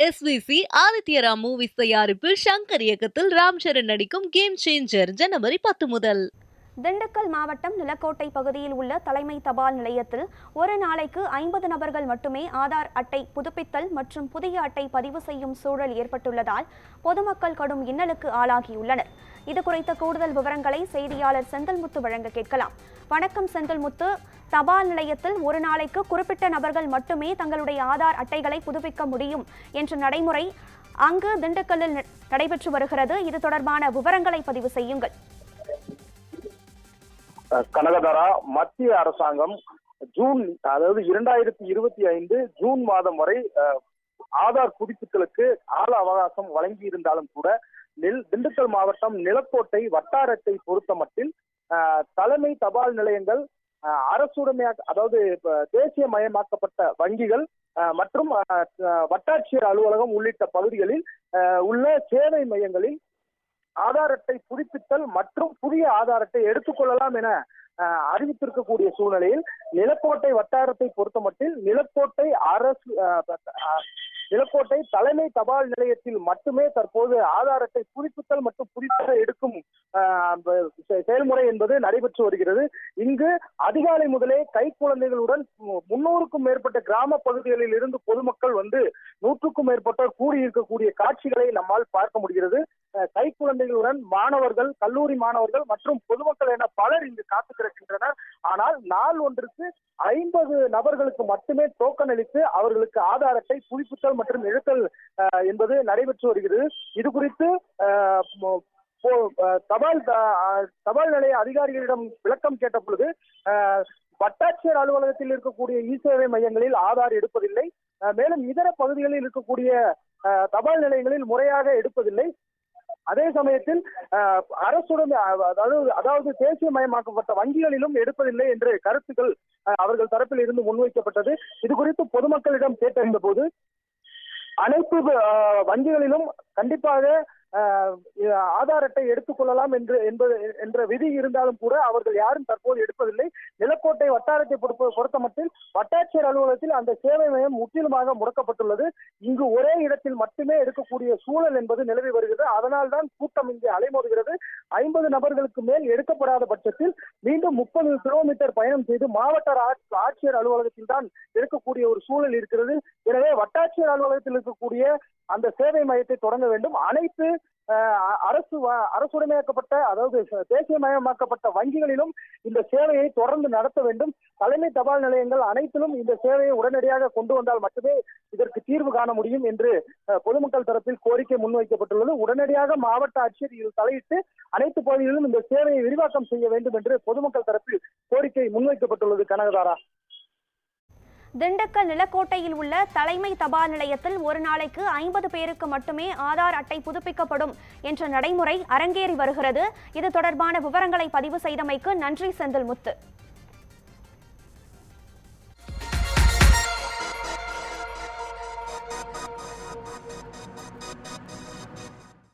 SVC Adityaram movies தயாரிப்பில் ஷங்கர் இயக்கத்தில் ராம் சரண் நடிக்கும் கேம் சேஞ்சர் ஜனவரி பத்து முதல். திண்டுக்கல் மாவட்டம் நிலக்கோட்டை பகுதியில் உள்ள தலைமை தபால் நிலையத்தில் ஒரு நாளைக்கு ஐம்பது நபர்கள் மட்டுமே ஆதார் அட்டை புதுப்பித்தல் மற்றும் புதிய அட்டை பதிவு செய்யும் சூழல் ஏற்பட்டுள்ளதால் பொதுமக்கள் கடும் இன்னலுக்கு ஆளாகியுள்ளனர். இது குறித்த கூடுதல் விவரங்களை செய்தியாளர் செந்தல்முத்து வழங்க கேட்கலாம். வணக்கம் செந்தல்முத்து. தபால் நிலையத்தில் ஒரு நாளைக்கு குறிப்பிட்ட நபர்கள் மட்டுமே தங்களுடைய ஆதார் அட்டைகளை புதுப்பிக்க முடியும் என்ற நடைமுறை அங்கு திண்டுக்கல்லில் ந- நடைபெற்று வருகிறது. இது தொடர்பான விவரங்களை பதிவு செய்யுங்கள். கனகதாரா மத்திய அரசாங்கம் ஜூன் அதாவது இரண்டாயிரத்தி இருபத்தி ஐந்து ஜூன் மாதம் வரை ஆதார் புதுப்பித்தலுக்கு கால அவகாசம் வழங்கி இருந்தாலும் கூட நெல் திண்டுக்கல் மாவட்டம் நிலக்கோட்டை வட்டாரத்தை பொறுத்த மட்டில் தலைமை தபால் நிலையங்கள் அரசுடைமையா அதாவது தேசிய மயமாக்கப்பட்ட வங்கிகள் மற்றும் வட்டாட்சியர் அலுவலகம் உள்ளிட்ட பகுதிகளில் உள்ள சேவை மையங்களில் ஆதார் அட்டை புதுப்பித்தல் மற்றும் புதிய ஆதார் அட்டை எடுத்துக்கொள்ளலாம் என அஹ், அறிவித்திருக்கக்கூடிய சூழ்நிலையில் நிலக்கோட்டை வட்டாரத்தை பொறுத்தமட்டில் நிலக்கோட்டை அரசு நிலக்கோட்டை தலைமை தபால் நிலையத்தில் மட்டுமே தற்போது ஆதார் அட்டை புதுப்பித்தல் மற்றும் புதுப்பித்தல் எடுக்கும் செ- செயல்முறை என்பது நடைபெற்று வருகிறது. இங்கு அதிகாலை முதலே கை குழந்தைகளுடன் முன்னூறுக்கும் மேற்பட்ட கிராம பகுதிகளில் இருந்து பொதுமக்கள் வந்து நூற்றுக்கும் மேற்பட்டோர் கூடியிருக்கக்கூடிய காட்சிகளை நம்மால் பார்க்க முடிகிறது. கைக்குழந்தைகளுடன் மாணவர்கள் கல்லூரி மாணவர்கள் மற்றும் பொதுமக்கள் என பலர் இங்கு காத்து கிடக்கின்றனர். ஆனால் நாள் ஒன்றுக்கு ஐம்பது நபர்களுக்கு மட்டுமே டோக்கன் அளித்து அவர்களுக்கு ஆதாரத்தை புதுப்பித்தல் மற்றும் எழுத்தல் அஹ், என்பது நடைபெற்று வருகிறது. இது குறித்து போ- தபால் தபால் நிலைய அதிகாரிகளிடம் விளக்கம் கேட்ட பொழுது அஹ், வட்டாட்சியர் அலுவலகத்தில் இருக்கக்கூடிய இ சேவை மையங்களில் ஆதார் எடுப்பதில்லை. மேலும் இதர பகுதிகளில் இருக்கக்கூடிய அஹ், தபால் நிலையங்களில் முறையாக எடுப்பதில்லை. அதே சமயத்தில் அஹ், அரசுடன் அதாவது அதாவது தேசிய மயமாக்கப்பட்ட வங்கிகளிலும் எடுப்பதில்லை என்று கருத்துக்கள் அஹ், அவர்கள் தரப்பில் இருந்து முன்வைக்கப்பட்டது. இது குறித்து பொதுமக்களிடம் கேட்டறிந்த போது அனைத்து வங்கிகளிலும் கண்டிப்பாக ஆதார் அட்டை எடுத்துக்கொள்ளலாம் என்று என்பது என்ற விதி இருந்தாலும் கூட அவர்கள் யாரும் தற்போது எடுப்பதில்லை. நிலக்கோட்டை வட்டாரத்தை பொறுத்த பொறுத்த மட்டில் வட்டாட்சியர் அலுவலகத்தில் அந்த சேவை மையம் முற்றிலுமாக முடக்கப்பட்டுள்ளது. இங்கு ஒரே இடத்தில் மட்டுமே எடுக்கக்கூடிய சூழல் என்பது நிலவி வருகிறது. அதனால் தான் கூட்டம் இங்கே அலைமோதுகிறது. ஐம்பது நபர்களுக்கு மேல் எடுக்கப்படாத பட்சத்தில் மீண்டும் முப்பது கிலோமீட்டர் பயணம் செய்து மாவட்ட ஆட்சி- ஆட்சியர் அலுவலகத்தில் தான் இருக்கக்கூடிய ஒரு சூழல் இருக்கிறது. எனவே வட்டாட்சியர் அலுவலகத்தில் இருக்கக்கூடிய அந்த சேவை மையத்தை தொடங்க வேண்டும். அனைத்து அரசு அரசுடைமையாக்கப்பட்ட அதாவது தேசிய தேசியமயமாக்கப்பட்ட வங்கிகளிலும் இந்த சேவையை தொடர்ந்து நடத்த வேண்டும். தலைமை தபால் நிலையங்கள் அனைத்திலும் இந்த சேவையை உடனடியாக கொண்டு வந்தால் மட்டுமே இதற்கு தீர்வு காண முடியும் என்று பொதுமக்கள் தரப்பில் கோரிக்கை முன்வைக்கப்பட்டுள்ளது. உடனடியாக மாவட்ட ஆட்சியர் இதில் தலையிட்டு அனைத்து பகுதிகளிலும் இந்த சேவையை விரிவாக்கம் செய்ய வேண்டும் என்று பொதுமக்கள் தரப்பில் கோரிக்கை முன்வைக்கப்பட்டுள்ளது. கனகதாரா. திண்டுக்கல் நிலக்கோட்டையில் உள்ள தலைமை தபால் நிலையத்தில் ஒரு நாளைக்கு ஐம்பது பேருக்கு மட்டுமே ஆதார் அட்டை புதுப்பிக்கப்படும் என்ற நடைமுறை அரங்கேறி வருகிறது. இது தொடர்பான விவரங்களை பதிவு செய்தமைக்கு நன்றி செந்தில்முத்து.